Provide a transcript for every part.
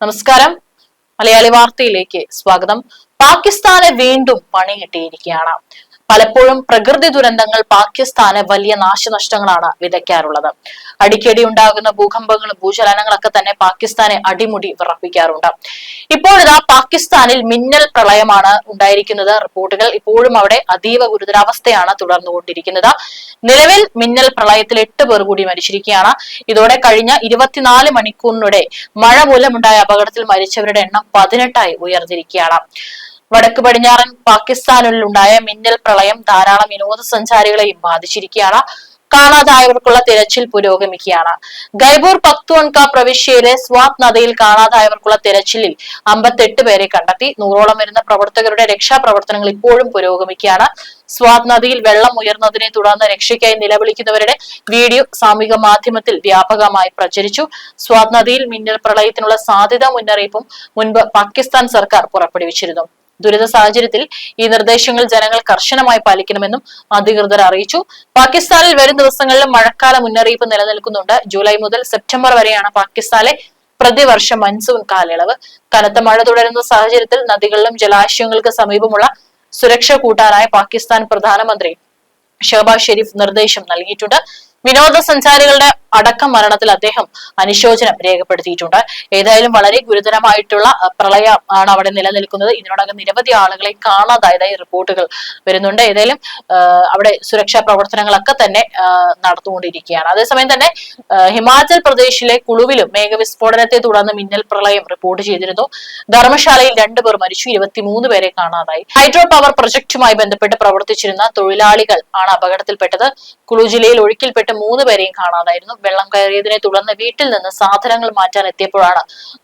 നമസ്കാരം. മലയാളി വാർത്തയിലേക്ക് സ്വാഗതം. പാകിസ്ഥാന് വീണ്ടും പണി കിട്ടിയിരിക്കുകയാണ് പലപ്പോഴും പ്രകൃതി ദുരന്തങ്ങൾ പാകിസ്ഥാന് വലിയ നാശനഷ്ടങ്ങളാണ് വിതയ്ക്കാറുള്ളത്. അടിക്കടി ഉണ്ടാകുന്ന ഭൂകമ്പങ്ങളും ഭൂചലനങ്ങളൊക്കെ തന്നെ പാകിസ്ഥാനെ അടിമുടി വിറപ്പിക്കാറുണ്ട്. ഇപ്പോഴിതാ പാകിസ്ഥാനിൽ മിന്നൽ പ്രളയമാണ് ഉണ്ടായിരിക്കുന്നത്. റിപ്പോർട്ടുകൾ ഇപ്പോഴും അവിടെ അതീവ ഗുരുതരാവസ്ഥയാണ് തുടർന്നുകൊണ്ടിരിക്കുന്നത്. നിലവിൽ മിന്നൽ പ്രളയത്തിൽ എട്ട് പേർ കൂടി മരിച്ചിരിക്കുകയാണ്. ഇതോടെ കഴിഞ്ഞ ഇരുപത്തിനാല് മണിക്കൂറിനിടെ മഴ മൂലമുണ്ടായ അപകടത്തിൽ മരിച്ചവരുടെ എണ്ണം പതിനെട്ടായി ഉയർന്നിരിക്കുകയാണ്. വടക്ക് പടിഞ്ഞാറൻ പാകിസ്ഥാനിൽ ഉണ്ടായ മിന്നൽ പ്രളയം ധാരാളം വിനോദസഞ്ചാരികളെയും ബാധിച്ചിരിക്കുകയാണ്. കാണാതായവർക്കുള്ള തിരച്ചിൽ പുരോഗമിക്കുകയാണ്. ഗൈബൂർ പക്തുവൺക പ്രവിശ്യയിലെ സ്വാത് നദിയിൽ കാണാതായവർക്കുള്ള തിരച്ചിലിൽ അമ്പത്തെട്ട് പേരെ കണ്ടെത്തി. നൂറോളം വരുന്ന പ്രവർത്തകരുടെ രക്ഷാപ്രവർത്തനങ്ങൾ ഇപ്പോഴും പുരോഗമിക്കുകയാണ്. സ്വാത് നദിയിൽ വെള്ളം ഉയർന്നതിനെ തുടർന്ന് രക്ഷയ്ക്കായി നിലവിളിക്കുന്നവരുടെ വീഡിയോ സാമൂഹിക മാധ്യമത്തിൽ വ്യാപകമായി പ്രചരിച്ചു. സ്വാത് നദിയിൽ മിന്നൽ പ്രളയത്തിനുള്ള സാധ്യതാ മുന്നറിയിപ്പും മുൻപ് പാകിസ്ഥാൻ സർക്കാർ പുറപ്പെടുവിച്ചിരുന്നു. ദുരിത സാഹചര്യത്തിൽ ഈ നിർദ്ദേശങ്ങൾ ജനങ്ങൾ കർശനമായി പാലിക്കണമെന്നും അധികൃതർ അറിയിച്ചു. പാകിസ്ഥാനിൽ വരും ദിവസങ്ങളിൽ മഴക്കാല മുന്നറിയിപ്പ് നിലനിൽക്കുന്നുണ്ട്. ജൂലൈ മുതൽ സെപ്റ്റംബർ വരെയാണ് പാകിസ്ഥാനിലെ പ്രതിവർഷ മൺസൂൺ കാലയളവ്. കനത്ത മഴ തുടരുന്ന സാഹചര്യത്തിൽ നദികളിലും ജലാശയങ്ങൾക്ക് സമീപമുള്ള സുരക്ഷ കൂട്ടാനായ പാകിസ്ഥാൻ പ്രധാനമന്ത്രി ഷഹബാസ് ഷെരീഫ് നിർദ്ദേശം നൽകിയിട്ടുണ്ട്. വിനോദസഞ്ചാരികളുടെ അടക്കം മരണത്തിൽ അദ്ദേഹം അനുശോചനം രേഖപ്പെടുത്തിയിട്ടുണ്ട്. ഏതായാലും വളരെ ഗുരുതരമായിട്ടുള്ള പ്രളയം ആണ് അവിടെ നിലനിൽക്കുന്നത്. ഇതിനോടകം നിരവധി ആളുകളെ കാണാതായതായി റിപ്പോർട്ടുകൾ വരുന്നുണ്ട്. ഏതായാലും അവിടെ സുരക്ഷാ പ്രവർത്തനങ്ങളൊക്കെ തന്നെ നടത്തുകൊണ്ടിരിക്കുകയാണ് അതേസമയം തന്നെ ഹിമാചൽ പ്രദേശിലെ കുളുവിലും മേഘവിസ്ഫോടനത്തെ തുടർന്ന് മിന്നൽ പ്രളയം റിപ്പോർട്ട് ചെയ്തിരുന്നു. ധർമ്മശാലയിൽ രണ്ടുപേർ മരിച്ചു. ഇരുപത്തിമൂന്ന് പേരെ കാണാതായി. ഹൈഡ്രോ പവർ പ്രൊജക്ടുമായി ബന്ധപ്പെട്ട് പ്രവർത്തിച്ചിരുന്ന തൊഴിലാളികൾ ആണ് അപകടത്തിൽപ്പെട്ടത്. കുളു ജില്ലയിൽ ഒഴുക്കിൽപ്പെട്ട് മൂന്ന് പേരെയും കാണാതായിരുന്നു. വെള്ളം കയറിയതിനെ തുടർന്ന് വീട്ടിൽ നിന്ന് സാധനങ്ങൾ മാറ്റാൻ എത്തിയപ്പോഴാണ്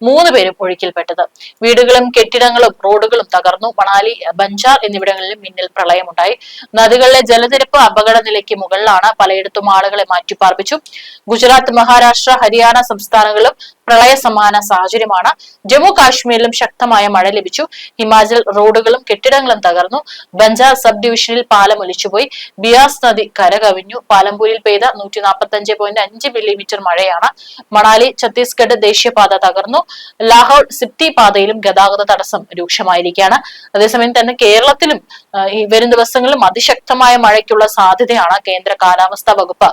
മൂന്ന് പേരും ഒഴുക്കിൽപ്പെട്ടത്. വീടുകളും കെട്ടിടങ്ങളും റോഡുകളും തകർന്നു. മണാലി ബഞ്ചാർ എന്നിവിടങ്ങളിലും മിന്നൽ പ്രളയമുണ്ടായി. നദികളിലെ ജലനിരപ്പ് അപകട നിലയ്ക്ക് മുകളിലാണ്. പലയിടത്തും ആളുകളെ മാറ്റിപ്പാർപ്പിച്ചു. ഗുജറാത്ത് മഹാരാഷ്ട്ര ഹരിയാന സംസ്ഥാനങ്ങളിലും പ്രളയ സമാന സാഹചര്യമാണ്. ജമ്മു കാശ്മീരിലും ശക്തമായ മഴ ലഭിച്ചു. ഹിമാചൽ റോഡുകളും കെട്ടിടങ്ങളും തകർന്നു. ബഞ്ചാർ സബ് ഡിവിഷനിൽ പാലം ഒലിച്ചുപോയി. ബിയാസ് നദി കരകവിഞ്ഞു. പാലംപൂരിൽ പെയ്ത നൂറ്റി നാൽപ്പത്തി അഞ്ച് പോയിന്റ് അഞ്ച് മില്ലിമീറ്റർ മഴയാണ്. മണാലി ഛത്തീസ്ഗഡ് ദേശീയപാത തകർന്നു. ലാഹോർ സിപ്തി പാതയിലും ഗതാഗത തടസ്സം രൂക്ഷമായിരിക്കുകയാണ്. അതേസമയം തന്നെ കേരളത്തിലും ഈ വരും ദിവസങ്ങളിലും അതിശക്തമായ മഴയ്ക്കുള്ള സാധ്യതയാണ് കേന്ദ്ര കാലാവസ്ഥാ വകുപ്പ്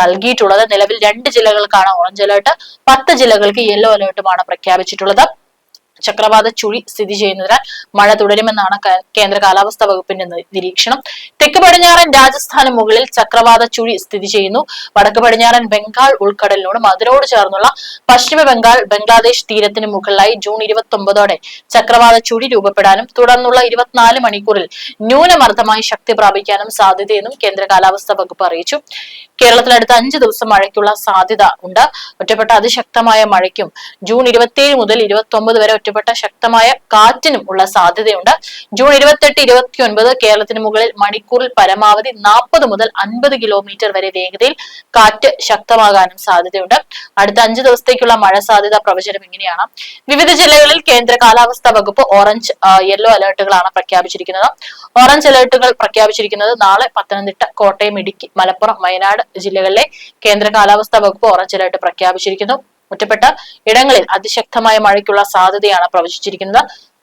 നൽകിയിട്ടുള്ളത്. നിലവിൽ രണ്ട് ജില്ലകൾക്കാണ് ഓറഞ്ച് അലേർട്ട്. പത്ത് ജില്ലകൾക്ക് യെല്ലോ അലേർട്ടുമാണ് പ്രഖ്യാപിച്ചിട്ടുള്ളത്. ചക്രവാത ചുഴി സ്ഥിതി ചെയ്യുന്നതിനാൽ മഴ തുടരുമെന്നാണ് കേന്ദ്ര കാലാവസ്ഥാ വകുപ്പിന്റെ നിരീക്ഷണം. തെക്ക് പടിഞ്ഞാറൻ രാജസ്ഥാന് മുകളിൽ ചക്രവാത ചുഴി സ്ഥിതി ചെയ്യുന്നു. വടക്ക് പടിഞ്ഞാറൻ ബംഗാൾ ഉൾക്കടലിനോടും അതിനോട് ചേർന്നുള്ള പശ്ചിമ ബംഗാൾ ബംഗ്ലാദേശ് തീരത്തിന് മുകളിലായി ജൂൺ ഇരുപത്തി ഒമ്പതോടെ ചക്രവാത ചുഴി രൂപപ്പെടാനും തുടർന്നുള്ള ഇരുപത്തിനാല് മണിക്കൂറിൽ ന്യൂനമർദ്ദമായി ശക്തി പ്രാപിക്കാനും സാധ്യതയെന്നും കേന്ദ്ര കാലാവസ്ഥാ വകുപ്പ് അറിയിച്ചു. കേരളത്തിൽ അടുത്ത അഞ്ച് ദിവസം മഴയ്ക്കുള്ള സാധ്യത ഉണ്ട്. ഒറ്റപ്പെട്ട അതിശക്തമായ മഴയ്ക്കും ജൂൺ ഇരുപത്തിയേഴ് മുതൽ ഇരുപത്തി ഒമ്പത് വരെ ഒറ്റപ്പെട്ട ശക്തമായ കാറ്റിനും ഉള്ള സാധ്യതയുണ്ട്. ജൂൺ ഇരുപത്തെട്ട് ഇരുപത്തി ഒൻപത് കേരളത്തിന് മുകളിൽ മണിക്കൂറിൽ പരമാവധി നാൽപ്പത് മുതൽ അൻപത് കിലോമീറ്റർ വരെ വേഗതയിൽ കാറ്റ് ശക്തമാകാനും സാധ്യതയുണ്ട്. അടുത്ത അഞ്ച് ദിവസത്തേക്കുള്ള മഴ സാധ്യത പ്രവചനം ഇങ്ങനെയാണ്. വിവിധ ജില്ലകളിൽ കേന്ദ്ര കാലാവസ്ഥാ വകുപ്പ് ഓറഞ്ച് യെല്ലോ അലേർട്ടുകളാണ് പ്രഖ്യാപിച്ചിരിക്കുന്നത്. ഓറഞ്ച് അലേർട്ടുകൾ പ്രഖ്യാപിച്ചിരിക്കുന്നത് നാളെ പത്തനംതിട്ട കോട്ടയം ഇടുക്കി മലപ്പുറം വയനാട് ജില്ലകളിലെ കേന്ദ്ര കാലാവസ്ഥാ വകുപ്പ് ഓറഞ്ച് അലേർട്ട് പ്രഖ്യാപിച്ചിരിക്കുന്നു. ഒറ്റപ്പെട്ട ഇടങ്ങളിൽ അതിശക്തമായ മഴയ്ക്കുള്ള സാധ്യതയാണ് പ്രവചിച്ചിരിക്കുന്നത്.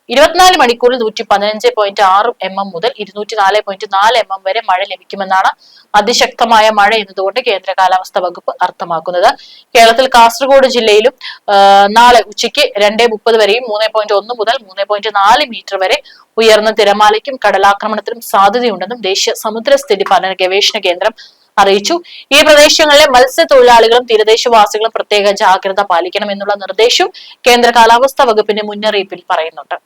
ഇരുപത്തിനാല് മണിക്കൂറിൽ നൂറ്റി പതിനഞ്ച് പോയിന്റ് ആറ് എം എം മുതൽ ഇരുന്നൂറ്റി നാല് പോയിന്റ് നാല് എം എം വരെ മഴ ലഭിക്കുമെന്നാണ് അതിശക്തമായ മഴ എന്നതുകൊണ്ട് കേന്ദ്ര കാലാവസ്ഥാ വകുപ്പ് അർത്ഥമാക്കുന്നത്. കേരളത്തിൽ കാസർഗോഡ് ജില്ലയിലും നാളെ ഉച്ചയ്ക്ക് രണ്ടേ മുപ്പത് വരെയും മൂന്ന് പോയിന്റ് ഒന്ന് മുതൽ മൂന്ന് പോയിന്റ് നാല് മീറ്റർ വരെ ഉയർന്ന തിരമാലയ്ക്കും കടലാക്രമണത്തിനും സാധ്യതയുണ്ടെന്നും ദേശീയ സമുദ്രസ്ഥിതി പഠന ഗവേഷണ കേന്ദ്രം അറിയിച്ചു. ഈ പ്രദേശങ്ങളിലെ മത്സ്യത്തൊഴിലാളികളും തീരദേശവാസികളും പ്രത്യേക ജാഗ്രത പാലിക്കണമെന്നുള്ള നിർദ്ദേശവും കേന്ദ്ര കാലാവസ്ഥാ വകുപ്പിന്റെ മുന്നറിയിപ്പിൽ പറയുന്നുണ്ട്.